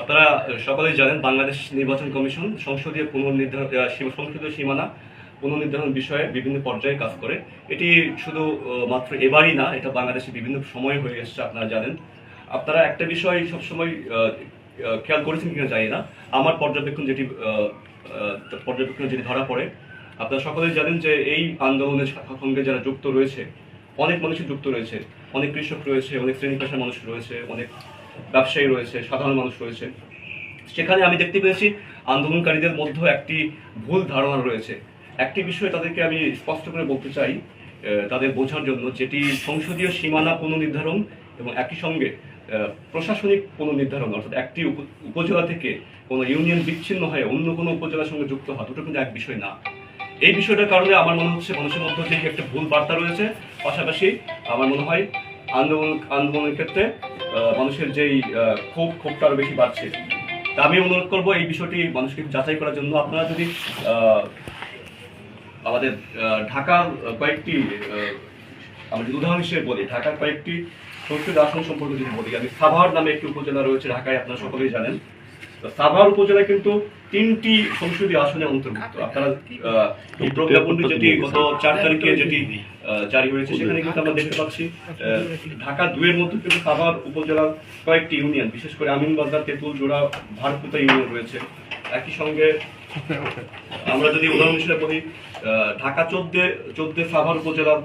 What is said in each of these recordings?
আপনারা সকলেই জানেন বাংলাদেশ নির্বাচন কমিশন সংসদীয় পুনর্নির্ধারণ সংসদীয় সীমানা পুনর্নির্ধারণ বিষয়ে বিভিন্ন পর্যায়ে কাজ করে। এটি শুধু মাত্র এবারই না, এটা বাংলাদেশে বিভিন্ন সময় হয়ে এসেছে, আপনারা জানেন। আপনারা একটা বিষয় সবসময় খেয়াল করেছেন কিনা জানি না। আমার পর্যবেক্ষণ যেটি পর্যবেক্ষণ যেটি ধরা পড়ে, আপনারা সকলেই জানেন যে এই আন্দোলনের সঙ্গে যারা যুক্ত রয়েছে, অনেক মানুষই যুক্ত রয়েছে। অনেক কৃষক রয়েছে, অনেক শ্রেণি পেশার মানুষ রয়েছে, অনেক ব্যবসায়ী রয়েছে, সাধারণ মানুষ রয়েছে। সেখানে আমি দেখতে পেয়েছি, আন্দোলনকারীদের মধ্যে একটি ভুল ধারণা রয়েছে। একটি বিষয় তাদেরকে আমি স্পষ্ট করে বলতে চাই তাদের বোঝার জন্য, যেটি সংসদীয় সীমানা পুনর্নির্ধারণ এবং একই সঙ্গে প্রশাসনিক পুনর্নির্ধারণ, অর্থাৎ একটি উপ- উপজেলা থেকে কোনো ইউনিয়ন বিচ্ছিন্ন হয়ে অন্য কোনো উপজেলার সঙ্গে যুক্ত হওয়া, দুটো কিন্তু এক বিষয় না। এই বিষয়টার কারণে আমার মনে হচ্ছে মানুষের মধ্যে থেকে একটা ভুল বার্তা রয়েছে। পাশাপাশি আমার মনে হয় আন্দোলন, আন্দোলনের ক্ষেত্রে মানুষের যেই ক্ষোভ, ক্ষোভটা আরও বেশি বাড়ছে। তা আমি অনুরোধ করব এই বিষয়টি মানুষকে যাচাই করার জন্য। আপনারা যদি আমাদের ঢাকার কয়েকটি আমি উদাহরণ হিসেবে বলি, ঢাকার কয়েকটি সংসদ আসন সম্পর্কে যদি বলি, আমি সাভার নামে একটি উপজেলা রয়েছে ঢাকায়, আপনারা সকলেই জানেন। সাভার উপজেলা কিন্তু তিনটি সংসদীয় আসনে অন্তর্ভুক্ত। আপনারা এই প্রজ্ঞাপনটি যেটি গত চার তারিখে যেটি জারি হয়েছে। সেখানে কিন্তু আমরা দেখতে পাচ্ছি ঢাকা দুয়ের মধ্যে কিন্তু সাভার উপজেলার কয়েকটি ইউনিয়ন, বিশেষ করে আমিনবাজার তেঁতুল জোড়া ভারপুতা ইউনিয়ন রয়েছে। একই সঙ্গে আমরা যদি উদাহরণ হিসেবে বলি ঢাকা চোদ্দে চোদ্দে সাভার উপজেলার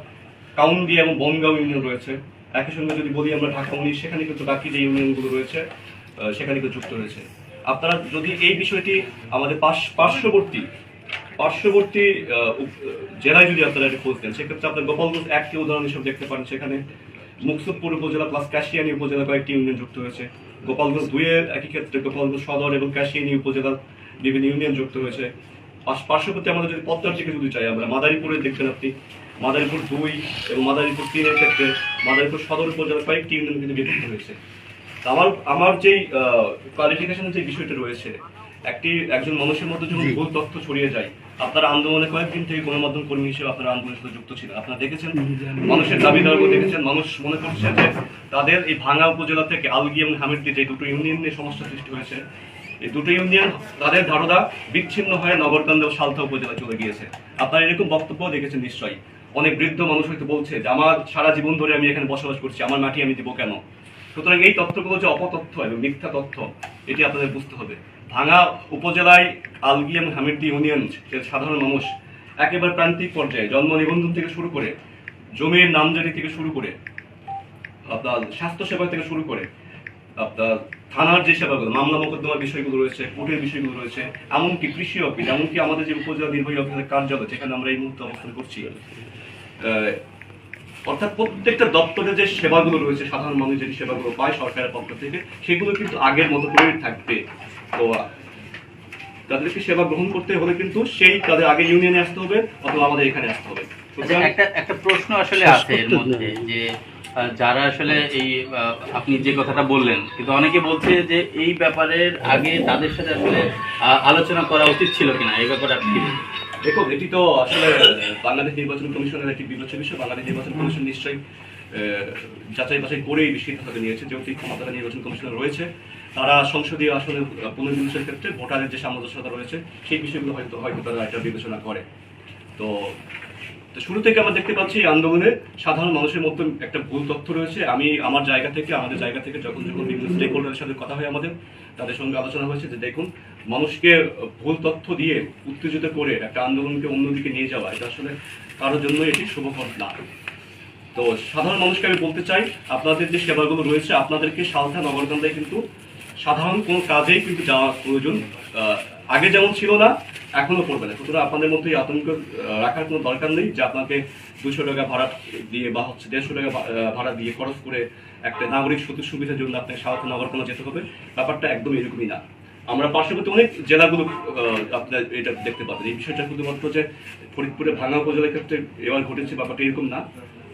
কাউন্দিয়া এবং বনগাঁও ইউনিয়ন রয়েছে। একই সঙ্গে যদি বলি আমরা ঢাকা উনিশ, সেখানে কিন্তু বাকি যে ইউনিয়নগুলো রয়েছে সেখানে কিন্তু যুক্ত রয়েছে। আপনারা যদি এই বিষয়টি আমাদের পার্শ্ববর্তী পার্শ্ববর্তী জেলায় যদি আপনারা এটা খোঁজ দেন সেক্ষেত্রে আপনার গোপালগঞ্জ একটি উদাহরণ হিসেবে দেখতে পারেন সেখানে মুকসুদপুর উপজেলা প্লাস কাশিয়ানী উপজেলা কয়েকটি ইউনিয়ন যুক্ত হয়েছে। গোপালগঞ্জ দুইয়ের একই ক্ষেত্রে গোপালগঞ্জ সদর এবং কাশিয়ানী উপজেলার বিভিন্ন ইউনিয়ন যুক্ত হয়েছে। পার্শ্ববর্তী আমাদের যদি পদ্মার দিকে যদি চাই আমরা মাদারীপুরে দেখবেন আপনি। মাদারীপুর দুই এবং মাদারীপুর তিনের ক্ষেত্রে মাদারীপুর সদর উপজেলার কয়েকটি ইউনিয়ন কিন্তু বিভক্ত হয়েছে। আমার আমার যেই কোয়ালিফিকেশনের যে বিষয়টা রয়েছে একটি একজন মানুষের মধ্যে যখন ভুল তথ্য ছড়িয়ে যায় আপনারা আন্দোলনে কয়েকদিন থেকে গণমাধ্যম কর্মী হিসেবে আপনারা আন্দোলনের সাথে যুক্ত ছিলেন। আপনারা দেখেছেন? মানুষের দাবি দাওয়া দেখেছেন। মানুষ মনে করছে যে তাদের এই ভাঙা উপজেলা থেকে আলগি এবং হামিরদি যে দুটো ইউনিয়ন নিয়ে সমস্যা সৃষ্টি হয়েছে এই দুটো ইউনিয়ন তাদের ধারণা বিচ্ছিন্ন হয়ে নগরকান্দ ও সালথা উপজেলা চলে গিয়েছে। আপনারা এরকম বক্তব্য দেখেছেন নিশ্চয়ই। অনেক বৃদ্ধ মানুষ হয়তো বলছে যে আমার সারা জীবন ধরে আমি এখানে বসবাস করছি আমার মাটি আমি দিব কেন? সুতরাং এই তথ্যগুলো যে অপতথ্য এবং মিথ্যা তথ্য এটি আপনাদের বুঝতে হবে। ভাঙা উপজেলায় আলগি এবং হামিরদি ইউনিয়ন যে সাধারণ মানুষ একেবারে প্রান্তিক পর্যায়ে জন্ম নিবন্ধন থেকে শুরু করে জমির নামজারি থেকে শুরু করে, আপনার স্বাস্থ্য সেবা থেকে শুরু করে, আপনার থানার যে সেবাগুলো, মামলা মোকদ্দমার বিষয়গুলো রয়েছে, কোর্টের বিষয়গুলো রয়েছে, এমনকি কৃষি অফিস, এমনকি আমাদের যে উপজেলা নির্বাহী অফিসের কার্যালয়, যেখানে আমরা এই মুহূর্তে অবস্থান করছি অর্থাৎ প্রত্যেকটা দপ্তরে যে সেবাগুলো রয়েছে, সাধারণ মানুষ যে সেবাগুলো পায় সরকারের পক্ষ থেকে, সেগুলো কিন্তু আগের মতো করেই থাকবে। তো তাদেরকে সেবা গ্রহণ করতে হলে কিন্তু সেই তাদের আগে ইউনিয়নে আসতে হবে অথবা আমাদের এখানে আসতে হবে। আচ্ছা, একটা একটা প্রশ্ন আসলে আছে এর মধ্যে যে যারা আসলে এই আপনি যে কথাটা বললেন কিন্তু অনেকে বলছে যে এই ব্যাপারের আগে তাদের সাথে আসলে আলোচনা করা উচিত ছিল কিনা এই ব্যাপারে আপনি দেখুন এটি তো আসলে বাংলাদেশ নির্বাচন কমিশনের একটি বিবেচ্য বিষয়। বাংলাদেশ নির্বাচন কমিশন নিশ্চয়ই যাচাই বাছাই করেই সিদ্ধান্ত নিয়েছে। যেহেতু এই ক্ষমতা নির্বাচন কমিশনে রয়েছে, তারা সংসদীয় আসনে পুনর্বিন্যাসের ক্ষেত্রে ভোটারের যে সামঞ্জস্যতা রয়েছে, সেই বিষয়গুলো হয়তো হয়তো তারা এটা বিবেচনা করে। তো তো শুরু থেকে আমরা দেখতে পাচ্ছি আন্দোলনে সাধারণ মানুষের মধ্যে একটা ভুল তথ্য রয়েছে। আমি আমার জায়গা থেকে, আমাদের জায়গা থেকে যখন যখন বিভিন্ন স্টেক হোল্ডারের সাথে কথা হয় আমাদের, তাদের সঙ্গে আলোচনা হয়েছে যে দেখুন, মানুষকে ভুল তথ্য দিয়ে উত্তেজিত করে একটা আন্দোলনকে অন্যদিকে নিয়ে যাওয়া, এটা আসলে কারোর জন্য এটি শুভকর না। তো সাধারণ মানুষকে আমি বলতে চাই, আপনাদের যে সেবাগুলো রয়েছে, আপনাদেরকে সালথা নগরকান্দায় কিন্তু সাধারণ কোনো কাজেই কিন্তু যাওয়া প্রয়োজন। আগে যেমন ছিল না এখনও পড়বে না। সুতরাং আপনাদের মধ্যে আতঙ্ক রাখার কোনো দরকার নেই যে আপনাকে দুশো টাকা ভাড়া দিয়ে বা হচ্ছে দেড়শো টাকা ভাড়া দিয়ে খরচ করে একটা নাগরিক সুযোগ সুবিধার জন্য আপনাকে সালথা নগরকান্দা যেতে হবে। ব্যাপারটা একদম এরকমই না। আমরা পার্শ্ববর্তী অনেক জেলাগুলো আপনার এটা দেখতে পাবেন। এই বিষয়টা শুধুমাত্র যে ফরিদপুরে ভাঙা উপজেলার ক্ষেত্রে এবার ঘটেছে ব্যাপারটা এরকম না।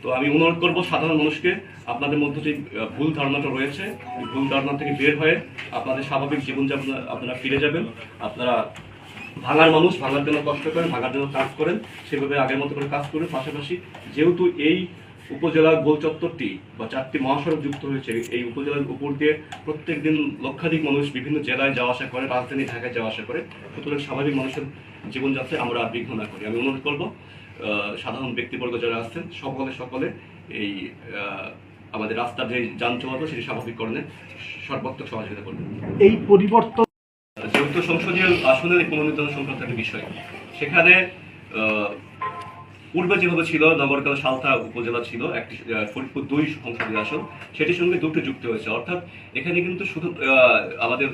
তো আমি অনুরোধ করব সাধারণ মানুষকে, আপনাদের মধ্যে যে ভুল ধারণাটা রয়েছে, এই ভুল ধারণা থেকে বের হয়ে আপনাদের স্বাভাবিক জীবনযাপন আপনারা ফিরে যাবেন। আপনারা ভাঙার মানুষ, ভাঙার জন্য কষ্ট করেন, ভাঙার জন্য কাজ করেন, সেভাবে আগের মতো করে কাজ করেন। পাশাপাশি যেহেতু এই উপজেলার গোল চত্বরটি বা চারটি মহাসড়ক যুক্ত হয়েছে এই উপজেলার উপর দিয়ে প্রত্যেক দিন লক্ষাধিক মানুষ বিভিন্ন জেলায় যাওয়া আসা করে রাজধানী ঢাকায় যাওয়া আসা করে। সুতরাং স্বাভাবিক মানুষের জীবনযাত্রায় আমরা বিঘ্ন না করি। আমি অনুরোধ করব সাধারণ ব্যক্তিবর্গ যারা আছেন সকলে সকলে এই আমাদের রাস্তার যে যান চলাচল সেটি স্বাভাবিককরণে সর্বাত্মক সহযোগিতা করবেন। এই পরিবর্তন যেহেতু সংসদীয় আসনের পুনর্নির্ধারণ সংক্রান্ত একটা বিষয় সেখানে পূর্বে যেভাবে ছিল, নগরকাল সালথা উপজেলা ছিল, একটি ফরিদপুর দুই সংসদীয় আসন, সেটির সঙ্গে দুটো যুক্ত হয়েছে। অর্থাৎ এখানে কিন্তু শুধু আমাদের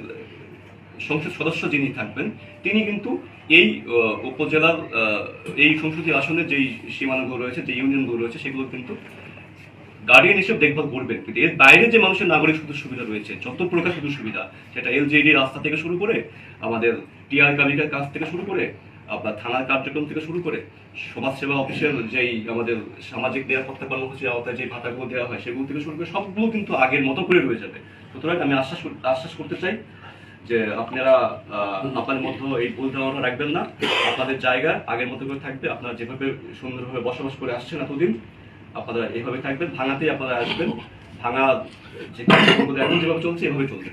সংসদ সদস্য যিনি থাকবেন, তিনি কিন্তু এই উপজেলার এই সংসদীয় আসনের যেই সীমানাগুলো রয়েছে, যে ইউনিয়নগুলো রয়েছে, সেগুলো কিন্তু গার্ডিয়ান হিসেবে দেখভাল করবেন কিন্তু এর বাইরে যে মানুষের নাগরিক সুযোগ সুবিধা রয়েছে, যত প্রকার সুযোগ সুবিধা, সেটা এলজেডি রাস্তা থেকে শুরু করে, আমাদের টিআর কালিকার কাজ থেকে শুরু করে আপনার থানার কার্যক্রম থেকে শুরু করে সমাজসেবা অফিসের যেই আমাদের সামাজিক নিরাপত্তা কর্মসূচির আওতায় যে ভাতাগুলো দেওয়া হয়, সেগুলো থেকে শুরু করে সবগুলো কিন্তু আগের মতো করে রয়ে যাবে। সুতরাং আমি আশ্বাস আশ্বাস করতে চাই যে আপনারা আপনাদের মধ্যে এই ভুল ধারণা রাখবেন না। আপনাদের জায়গা আগের মতো করে থাকবে। আপনারা যেভাবে সুন্দরভাবে বসবাস করে আসছেন এতদিন, আপনারা এইভাবে থাকবেন। ভাঙাতেই আপনারা আসবেন। ভাঙা যে এখন যেভাবে চলছে, এভাবে চলবে।